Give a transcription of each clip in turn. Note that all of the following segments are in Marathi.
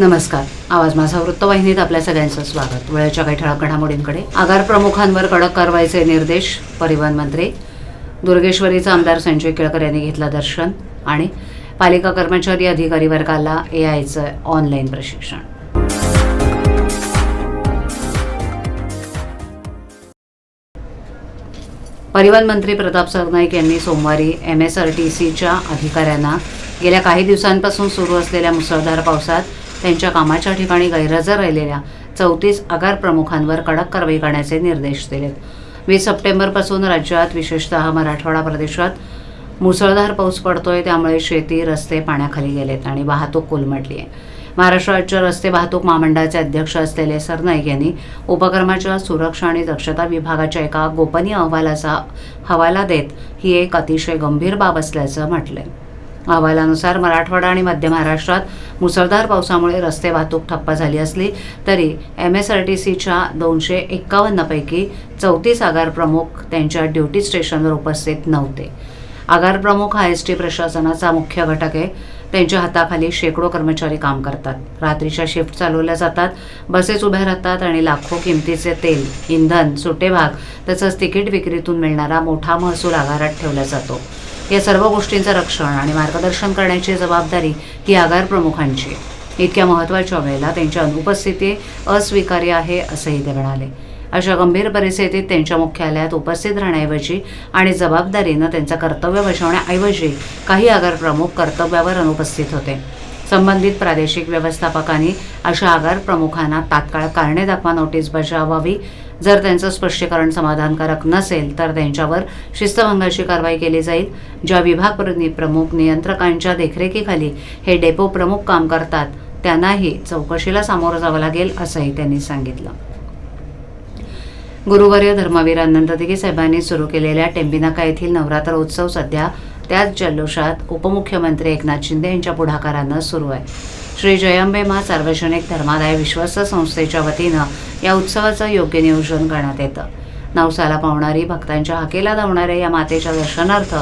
नमस्कार. आवाज माझा वृत्तवाहिनीत आपल्या सगळ्यांचं स्वागत. वेळेच्या काही ठळक घडामोडींकडे आगार प्रमुखांवर कडक कारवाईचे निर्देश परिवहन मंत्री दुर्गेश्वरीचा आमदार संजय केळकर यांनी घेतलं दर्शन आणि पालिका कर्मचारी अधिकारी वर्गाला ए आयचं ऑनलाईन प्रशिक्षण. परिवहन मंत्री प्रताप सरनाईक यांनी सोमवारी एम एस आर टी सीच्या अधिकाऱ्यांना गेल्या काही दिवसांपासून सुरू असलेल्या मुसळधार पावसात त्यांच्या कामाच्या ठिकाणी गैरहजर राहिलेल्या चौतीस आगार प्रमुखांवर कडक कारवाई करण्याचे निर्देश दिलेत. वीस सप्टेंबरपासून राज्यात विशेषतः मराठवाडा प्रदेशात मुसळधार पाऊस पडतोय त्यामुळे शेती रस्ते पाण्याखाली गेलेत आणि वाहतूक कोलमडली आहे. महाराष्ट्र राज्य रस्ते वाहतूक महामंडळाचे अध्यक्ष असलेले सरनाईक यांनी उपक्रमाच्या सुरक्षा आणि दक्षता विभागाच्या एका गोपनीय अहवालाचा हवाला देत ही एक अतिशय गंभीर बाब असल्याचं म्हटलंय. अहवालानुसार मराठवाडा आणि मध्य महाराष्ट्रात मुसळधार पावसामुळे रस्ते वाहतूक ठप्प झाली असली तरी एम एस आर टी सीच्या दोनशे एक्कावन्नपैकी चौतीस आगार प्रमुख त्यांच्या ड्युटी स्टेशनवर उपस्थित नव्हते. आगार प्रमुख हा एस टी प्रशासनाचा मुख्य घटक आहे. त्यांच्या हाताखाली शेकडो कर्मचारी काम करतात. रात्रीच्या शिफ्ट चालवल्या जातात. बसेस उभ्या राहतात आणि लाखो किमतीचे तेल इंधन सुटे भाग तसंच तिकीट विक्रीतून मिळणारा मोठा महसूल आगारात ठेवला जातो. या सर्व गोष्टींचं रक्षण आणि मार्गदर्शन करण्याची जबाबदारी ही आगार प्रमुखांची. इतक्या महत्त्वाच्या वेळेला त्यांची अनुपस्थिती अस्वीकार्य आहे असंही ते म्हणाले. अशा गंभीर परिस्थितीत त्यांच्या मुख्यालयात उपस्थित राहण्याऐवजी आणि जबाबदारीनं त्यांचं कर्तव्य बजावण्याऐवजी काही आगार प्रमुख कर्तव्यावर अनुपस्थित होते. संबंधित प्रादेशिक व्यवस्थापकांनी अशा आगार प्रमुखांना तात्काळ कारणे दाखवा नोटीस बजावावी. जर त्यांचं स्पष्टीकरण समाधानकारक नसेल तर त्यांच्यावर शिस्तभंगाची कारवाई केली जाईल. ज्या विभाग प्रमुख नियंत्रकांच्या देखरेखीखाली हे डेपो प्रमुख काम करतात त्यांनाही चौकशीला सामोरं जावं लागेल असंही त्यांनी सांगितलं. गुरुवर्य धर्मवीर अनंत दिघे साहेबांनी सुरू केलेल्या टेंबिनाका येथील नवरात्र उत्सव सध्या त्याच जल्लोषात उपमुख्यमंत्री एकनाथ शिंदे यांच्या पुढाकारानं सुरू आहे. श्री जयंबे मा सार्वजनिक धर्मादाय विश्वस्त संस्थेच्या वतीनं या उत्सवाचं योग्य नियोजन करण्यात येतं. नवसाला पावणारी भक्तांच्या हाकेला धावणाऱ्या या मातेच्या दर्शनार्थ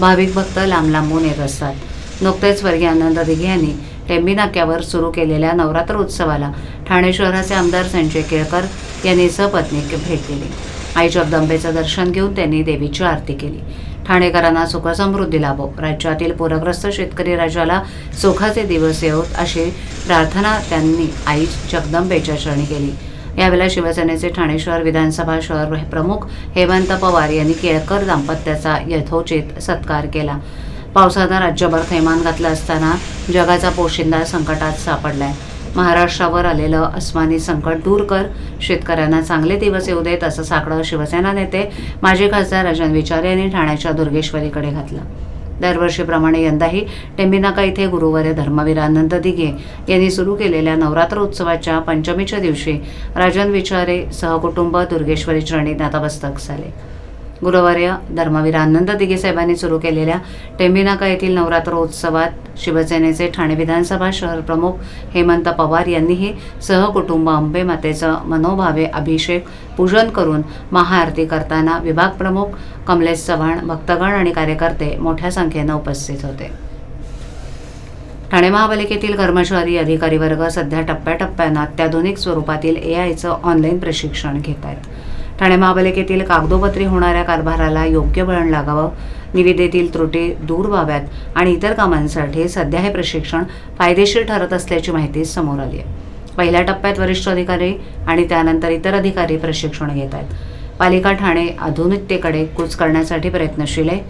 भाविक भक्त लांब लांबून येत असतात. नुकतेच स्वर्गीय आनंद दिघे यांनी टेंबी नाक्यावर सुरू केलेल्या नवरात्र उत्सवाला ठाणे शहराचे आमदार संजय केळकर यांनी सपत्नी भेट दिली. आई जगदंबेचं दर्शन घेऊन त्यांनी देवीची आरती केली. ठाणेकरांना सुखसमृद्धी लाभो. राज्यातील पूरग्रस्त शेतकरी राजाला सुखाचे दिवस येवोत अशी प्रार्थना त्यांनी आई जगदंबेच्या चरणी केली. यावेळेला शिवसेनेचे ठाणे शहर विधानसभा शहर प्रमुख हेमंत पवार यांनी केळकर दाम्पत्याचा यथोचित सत्कार केला. पावसानं राज्यभर थैमान घातलं असताना जगाचा पोशिंदा संकटात सापडलाय. महाराष्ट्रावर आलेलं अस्मानी संकट दूर कर. शेतकऱ्यांना चांगले दिवस येऊ देत असं साकडं शिवसेना नेते माजी खासदार राजन विचारे यांनी ठाण्याच्या दुर्गेश्वरीकडे घातलं. दरवर्षीप्रमाणे यंदाही टेंबिनाका इथे गुरुवारे धर्मवीर आनंद दिघे यांनी सुरू केलेल्या नवरात्र उत्सवाच्या पंचमीच्या दिवशी राजन विचारे सहकुटुंब दुर्गेश्वरी चरणी नतमस्तक झाले. गुरुवार्य धर्मवीर आनंद दिघे साहेबांनी सुरू केलेल्या टेंबिनाका येथील नवरात्रोत्सवात शिवसेनेचे ठाणे विधानसभा शहर प्रमुख हेमंत पवार यांनीही सहकुटुंब अंबे मातेचं मनोभावे अभिषेक पूजन करून महाआरती करताना विभाग प्रमुख कमलेश चव्हाण भक्तगण आणि कार्यकर्ते मोठ्या संख्येनं उपस्थित होते. ठाणे महापालिकेतील कर्मचारी अधिकारी वर्ग सध्या टप्प्याटप्प्यानं अत्याधुनिक स्वरूपातील ए आयचं ऑनलाईन प्रशिक्षण घेत आहेत. ठाणे महापालिकेतील कागदोपत्री होणाऱ्या कारभाराला योग्य वळण लागावं निविदेतील त्रुटी दूर व्हाव्यात आणि इतर कामांसाठी सध्या हे प्रशिक्षण फायदेशीर ठरत असल्याची माहिती समोर आली आहे. पहिल्या टप्प्यात वरिष्ठ अधिकारी आणि त्यानंतर इतर अधिकारी प्रशिक्षण घेत आहेत. पालिका ठाणे आधुनिकतेकडे कूच करण्यासाठी प्रयत्नशील आहे.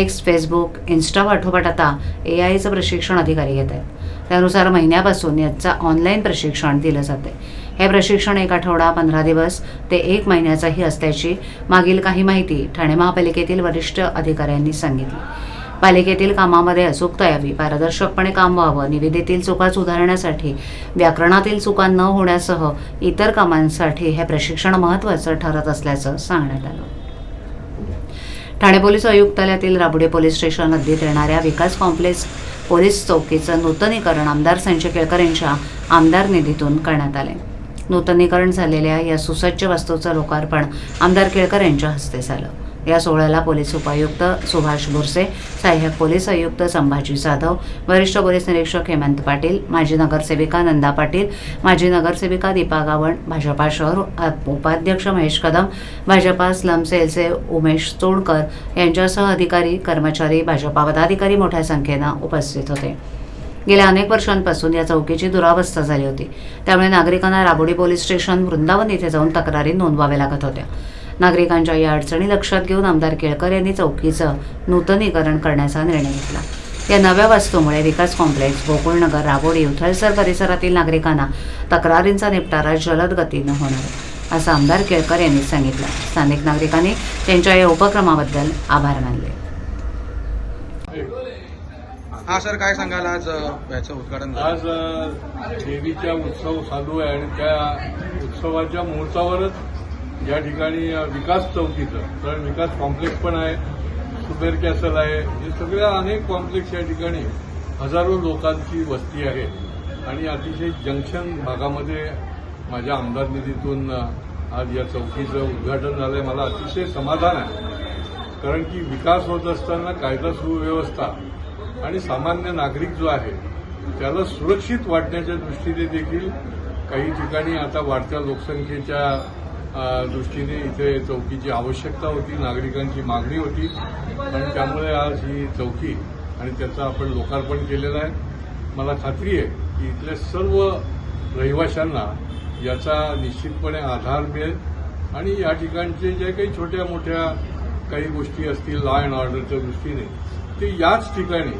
एक्स फेसबुक इन्स्टा पाठोपाठ आता ए आयचं प्रशिक्षण अधिकारी घेत आहेत. त्यानुसार महिन्यापासून याचं ऑनलाईन प्रशिक्षण दिलं जाते हे प्रशिक्षण एक आठवडा पंधरा दिवस ते एक महिन्याचाही असल्याची मागील काही माहिती ठाणे महापालिकेतील वरिष्ठ अधिकाऱ्यांनी सांगितली. पालिकेतील कामामध्ये अचूकता यावी पारदर्शकपणे काम व्हावं निविदेतील चुका सुधारण्यासाठी व्याकरणातील चुका न होण्यासह इतर कामांसाठी हे प्रशिक्षण महत्त्वाचं ठरत असल्याचं सांगण्यात आलं. ठाणे पोलीस आयुक्तालयातील राबुडे पोलीस स्टेशन हद्दीत येणाऱ्या विकास कॉम्प्लेक्स पोलीस चौकीचं नूतनीकरण आमदार संजय केळकर यांच्या आमदार निधीतून करण्यात आले. नूतनीकरण झालेल्या या सुसज्ज वस्तूचं लोकार्पण आमदार केळकर यांच्या हस्ते झालं. या सोहळ्याला पोलीस उपायुक्त सुभाष भुरसे सहाय्यक पोलीस आयुक्त संभाजी जाधव वरिष्ठ पोलीस निरीक्षक हेमंत पाटील माजी नगरसेविका नंदा पाटील माजी नगरसेविका दीपा गावण भाजपा शहर उपाध्यक्ष महेश कदम भाजपा स्लम सेलचे उमेश चोडकर यांच्यासह अधिकारी कर्मचारी भाजपा पदाधिकारी मोठ्या संख्येनं उपस्थित होते. गेल्या अनेक वर्षांपासून या चौकीची दुरावस्था झाली होती. त्यामुळे नागरिकांना राबोडी पोलीस स्टेशन वृंदावन इथे जाऊन तक्रारी नोंदवाव्या लागत होत्या. नागरिकांच्या या अडचणी लक्षात घेऊन आमदार केळकर यांनी चौकीचं नूतनीकरण करण्याचा निर्णय घेतला. या नव्या वास्तूमुळे विकास कॉम्प्लेक्स गोकुळनगर राबोडी उथळसर परिसरातील नागरिकांना तक्रारींचा निपटारा जलद गतीनं होणार आहे असं आमदार केळकर यांनी सांगितलं. स्थानिक नागरिकांनी त्यांच्या या उपक्रमाबद्दल आभार मानले. हा सर काय सांगाल आज याचं उद्घाटन आज देवीचा उत्सव चालू आहे आणि त्या उत्सवाच्या मुहूर्तावरच या ठिकाणी विकास चौकीचं तर विकास कॉम्प्लेक्स पण आहे सुबेर कॅसल आहे हे सगळ्या अनेक कॉम्प्लेक्स या ठिकाणी हजारो लोकांची वस्ती आहे. आणि अतिशय जंक्शन भागामध्ये माझ्या आमदार निधीतून आज या चौकीचं उद्घाटन झालंय. मला अतिशय समाधान आहे. कारण की विकास होत असताना कायदा सुव्यवस्था आणि सामान्य नागरिक जो आहे त्याला सुरक्षित वाटण्याच्या दृष्टीने देखील काही ठिकाणी आता वाढत्या लोकसंख्येच्या दृष्टीने इथे चौकीची आवश्यकता होती नागरिकांची मागणी होती. आणि त्यामुळे आज ही चौकी आणि त्याचं आपण लोकार्पण केलेलं आहे. मला खात्री आहे की इथल्या सर्व रहिवाशांना याचा निश्चितपणे आधार मिळेल. आणि या ठिकाणचे जे काही छोट्या मोठ्या काही गोष्टी असतील लॉ अँड ऑर्डरच्या दृष्टीने ते याच ठिकाणी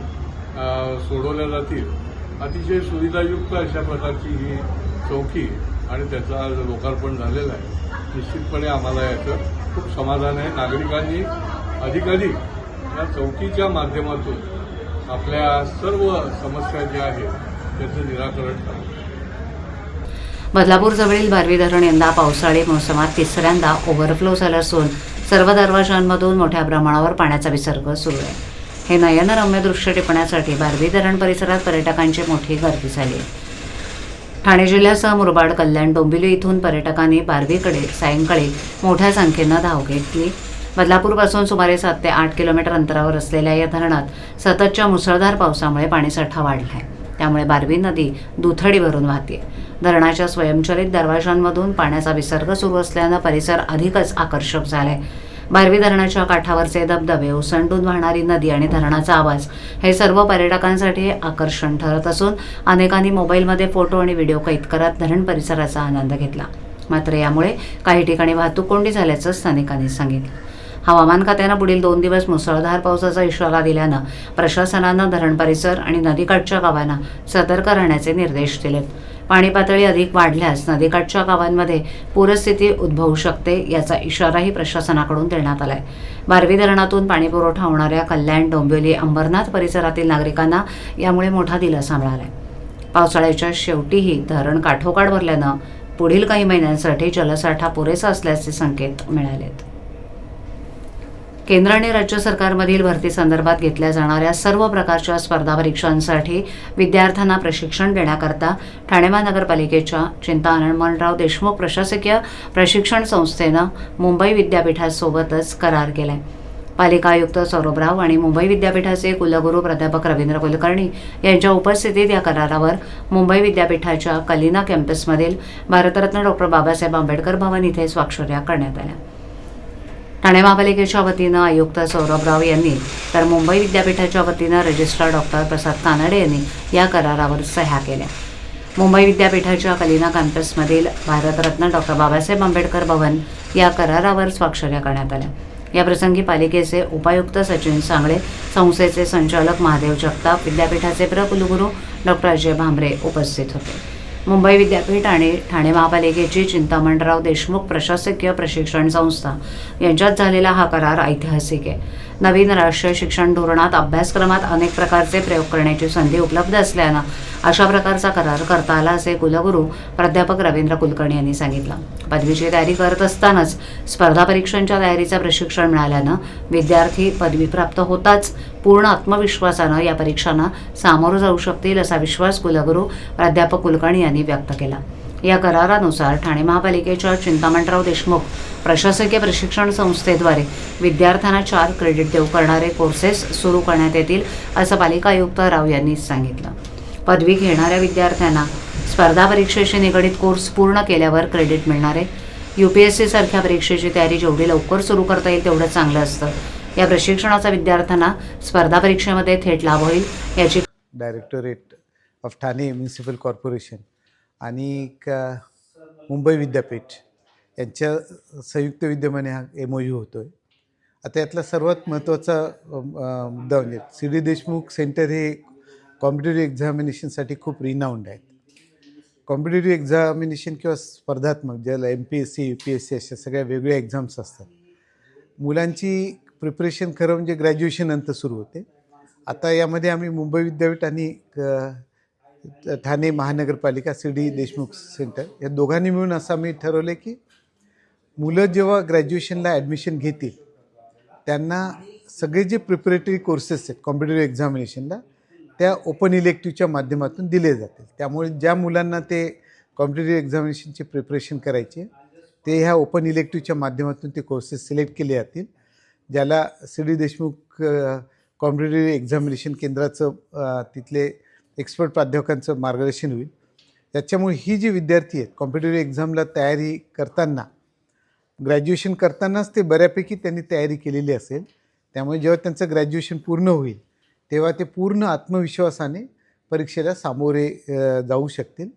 सोडवल्या जातील अतिशय सुविधायुक्त अशा प्रकारची ही चौकी आणि त्याचं आज लोकार्पण झालेलं आहे. निश्चितपणे आम्हाला याचं खूप समाधान आहे. नागरिकांनी अधिकाधिक या चौकीच्या माध्यमातून आपल्या सर्व समस्या ज्या आहेत त्याचं निराकरण करावं बदलापूरजवळील बारवी धरण यंदा पावसाळी मोसमात तिसऱ्यांदा ओव्हरफ्लो झालं असून सर्व दरवाजांमधून मोठ्या प्रमाणावर पाण्याचा विसर्ग सुरू आहे. हे नयनरम्य दृश्य टिपण्यासाठी बारवी धरण परिसरात पर्यटकांची मोठी गर्दी झाली. आहे ठाणे जिल्ह्यासह मुरबाड कल्याण डोंबिवली इथून पर्यटकांनी बारवीकडे सायंकाळी मोठ्या संख्येनं धाव घेतली. बदलापूरपासून सुमारे सात ते आठ किलोमीटर अंतरावर असलेल्या या धरणात सततच्या मुसळधार पावसामुळे पाणीसाठा वाढला आहे त्यामुळे बारवी नदी दुथडी भरून वाहते. धरणाच्या स्वयंचलित दरवाजांमधून पाण्याचा विसर्ग सुरू असल्यानं परिसर अधिकच आकर्षक झाला आहे भारवी धरणाच्या काठावरचे धबधबे ओसंडून वाहणारी नदी आणि धरणाचा आवाज हे सर्व पर्यटकांसाठी आकर्षण ठरत असून अनेकांनी मोबाईलमध्ये फोटो आणि व्हिडिओ कैद करत धरण परिसराचा आनंद घेतला. मात्र यामुळे काही ठिकाणी वाहतूक कोंडी झाल्याचं स्थानिकांनी सांगितलं. हवामान खात्यानं पुढील दोन दिवस मुसळधार पावसाचा इशारा दिल्यानं प्रशासनानं धरण परिसर आणि नदीकाठच्या गावांना सतर्क राहण्याचे निर्देश दिलेत. पाणी पातळी अधिक वाढल्यास नदीकाठच्या गावांमध्ये पूरस्थिती उद्भवू शकते याचा इशाराही प्रशासनाकडून देण्यात आलाय. बारवी धरणातून पाणीपुरवठा होणाऱ्या कल्याण डोंबिवली अंबरनाथ परिसरातील नागरिकांना यामुळे मोठा दिलासा मिळालाय. पावसाळ्याच्या शेवटीही धरण काठोकाठ भरल्यानं पुढील काही महिन्यांसाठी जलसाठा पुरेसा असल्याचे संकेत मिळालेत. केंद्र आणि राज्य सरकारमधील भरती संदर्भात घेतल्या जाणाऱ्या सर्व प्रकारच्या स्पर्धा परीक्षांसाठी विद्यार्थ्यांना प्रशिक्षण देण्याकरता ठाणे महानगरपालिकेच्या चिंता आनंदमनराव देशमुख प्रशासकीय प्रशिक्षण संस्थेनं मुंबई विद्यापीठासोबतच करार केलाय. पालिका आयुक्त सौरभ राव आणि मुंबई विद्यापीठाचे कुलगुरू प्राध्यापक रवींद्र कुलकर्णी यांच्या उपस्थितीत या करारावर मुंबई विद्यापीठाच्या कलिना कॅम्पसमधील भारतरत्न डॉक्टर बाबासाहेब आंबेडकर भवन इथे स्वाक्षऱ्या करण्यात आल्या. ठाणे महापालिकेच्या वतीनं आयुक्त सौरभ राव यांनी तर मुंबई विद्यापीठाच्या वतीनं रजिस्ट्रार डॉक्टर प्रसाद कानडे यांनी या करारावर सह्या केल्या. मुंबई विद्यापीठाच्या कलिना कॅम्पसमधील भारतरत्न डॉक्टर बाबासाहेब आंबेडकर भवन या करारावर स्वाक्षऱ्या करण्यात आल्या. याप्रसंगी पालिकेचे उपायुक्त सचिन सांगळे संस्थेचे संचालक महादेव जगताप विद्यापीठाचे प्रकुलगुरू डॉक्टर अजय भांबरे उपस्थित होते. मुंबई विद्यापीठ आणि ठाणे महापालिकेची चिंतामणराव देशमुख प्रशासकीय प्रशिक्षण संस्था. यांच्यात झालेला हा करार ऐतिहासिक आहे. नवीन राष्ट्रीय शिक्षण धोरणात अभ्यासक्रमात अनेक प्रकारचे प्रयोग करण्याची संधी उपलब्ध असल्यानं अशा प्रकारचा करार करता आला असे कुलगुरू प्राध्यापक रवींद्र कुलकर्णी यांनी सांगितलं. पदवीची तयारी करत असतानाच स्पर्धा परीक्षांच्या तयारीचं प्रशिक्षण मिळाल्यानं विद्यार्थी पदवी प्राप्त होताच पूर्ण आत्मविश्वासानं या परीक्षांना सामोरं जाऊ शकतील असा विश्वास कुलगुरू प्राध्यापक कुलकर्णी यांनी व्यक्त केला. या करारानुसार ठाणे महापालिकेच्या चिंतामणराव देशमुख प्रशासकीय प्रशिक्षण संस्थेद्वारे विद्यार्थ्यांना चार क्रेडिट देऊ करणारे कोर्सेस सुरू करण्यात येतील असं पालिका आयुक्त राव यांनी सांगितलं. पदवी घेणाऱ्या विद्यार्थ्यांना स्पर्धा परीक्षेशी निगडीत कोर्स पूर्ण केल्यावर क्रेडिट मिळणार. आहे यू पी एस सी सारख्या परीक्षेची तयारी जेवढी लवकर सुरू करता येईल तेवढं चांगलं असतं. या प्रशिक्षणाचा विद्यार्थ्यांना स्पर्धा परीक्षेमध्ये थेट लाभ होईल याची directorate of Thane municipal corporation आणि मुंबई विद्यापीठ यांच्या संयुक्त विद्यमाने हा एम ओ यू होतो आहे आता यातला सर्वात महत्त्वाचा मुद्दा म्हणजे सी डी देशमुख सेंटर हे कॉम्पिटेटिव्ह एक्झामिनेशनसाठी खूप रिनाऊंड आहेत. कॉम्पिटेटिव्ह एक्झामिनेशन किंवा स्पर्धात्मक ज्याला M P S C U P S C अशा सगळ्या वेगळ्या एक्झाम्स असतात. मुलांची प्रिपरेशन खरं म्हणजे ग्रॅज्युएशन नंतर सुरू होते. आता यामध्ये आम्ही मुंबई विद्यापीठ आणि ठाणे महानगरपालिका सी डी देशमुख सेंटर या दोघांनी मिळून असं आम्ही ठरवलं की मुलं जेव्हा ग्रॅज्युएशनला ॲडमिशन घेतील त्यांना सगळे जे प्रिपरेटरी कोर्सेस आहेत कॉम्पिटेटिव्ह एक्झामिनेशनला त्या ओपन इलेक्टिव्हच्या माध्यमातून दिले जातील. त्यामुळे ज्या मुलांना ते कॉम्पिटेटिव्ह एक्झामिनेशनचे प्रिपरेशन करायचे ते ह्या ओपन इलेक्टिव्हच्या माध्यमातून ते कोर्सेस सिलेक्ट केले जातील ज्याला C D Deshmukh competitive examination केंद्राचं तिथले एक्सपर्ट प्राध्यापकांचं मार्गदर्शन होईल. त्याच्यामुळे ही जी विद्यार्थी आहेत कॉम्पिटेटिव्ह एक्झामला तयारी करताना ग्रॅज्युएशन करतानाच ते बऱ्यापैकी त्यांनी तयारी केलेली असेल. त्यामुळे जेव्हा त्यांचं ग्रॅज्युएशन पूर्ण होईल तेव्हा ते पूर्ण आत्मविश्वासाने परीक्षेला सामोरे जाऊ शकतील.